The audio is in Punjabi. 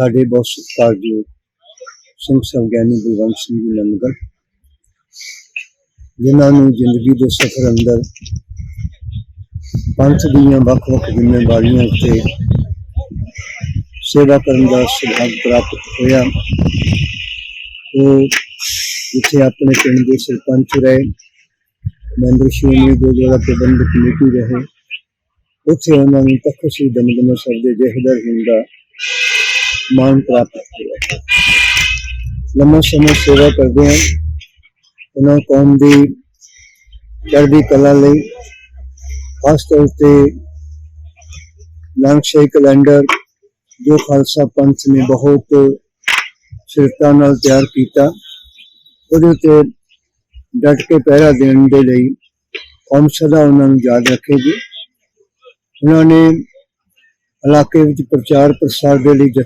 ਸਾਡੇ ਬਹੁਤ ਸਤਿਕਾਰਯੋਗ ਸਿੰਘ ਸੰਗਿਆਨੀ ਗੁਰਵੰਸ਼ ਸਿੰਘ ਜੀ ਨੰਦਗੜ ਜਿਨ੍ਹਾਂ ਨੂੰ ਜ਼ਿੰਦਗੀ ਦੇ ਸਫ਼ਰ ਅੰਦਰ ਪੰਥ ਦੀਆਂ ਵੱਖ-ਵੱਖ ਜ਼ਿੰਮੇਵਾਰੀਆਂ ਉੱਤੇ ਸੇਵਾ ਕਰਨ ਦਾ ਸੁਭਾਗ ਪ੍ਰਾਪਤ ਹੋਇਆ। ਉਹ ਜਿੱਥੇ ਆਪਣੇ ਪਿੰਡ ਦੇ ਸਰਪੰਚ ਰਹੇ, ਮੈਂਬਰ ਸ਼੍ਰੋਮਣੀ ਗੁਰਦੁਆਰਾ ਪ੍ਰਬੰਧਕ ਕਮੇਟੀ ਰਹੇ। ਉੱਥੇ ਉਹਨਾਂ ਨੂੰ ਤਖਤ ਸ੍ਰੀ ਦਮਦਮਾ ਸਾਹਿਬ ਦੇ ਜਹਦਰ ਹੋਣ ਦਾ ਮਾਣ ਪ੍ਰਾਪਤ ਹੋਇਆ ਲੰਮਾ ਸਮਾਂ ਸੇਵਾ ਕਰਦੇ ਹਨ ਉਹਨਾਂ ਕੌਮ ਦੀ ਚੜ੍ਹਦੀ ਕਲਾ ਲਈ ਖਾਸ ਤੌਰ ਤੇ ਨਾਨਕ ਲਾਂਗਸ਼ਾਹੀ ਕੈਲੰਡਰ ਜੋ ਖਾਲਸਾ ਪੰਥ ਨੇ ਬਹੁਤ ਸਿਰਤਾ ਨਾਲ ਤਿਆਰ ਕੀਤਾ, ਉਹਦੇ ਉੱਤੇ ਡਟ ਕੇ ਪਹਿਰਾ ਦੇਣ ਦੇ ਲਈ ਕੌਮ ਸਦਾ ਉਹਨਾਂ ਨੂੰ ਯਾਦ ਰੱਖੇਗੀ। ਉਹਨਾਂ ਨੇ ਇਲਾਕੇ ਵਿੱਚ ਪ੍ਰਚਾਰ ਪ੍ਰਸਾਰ ਦੇ ਲਈ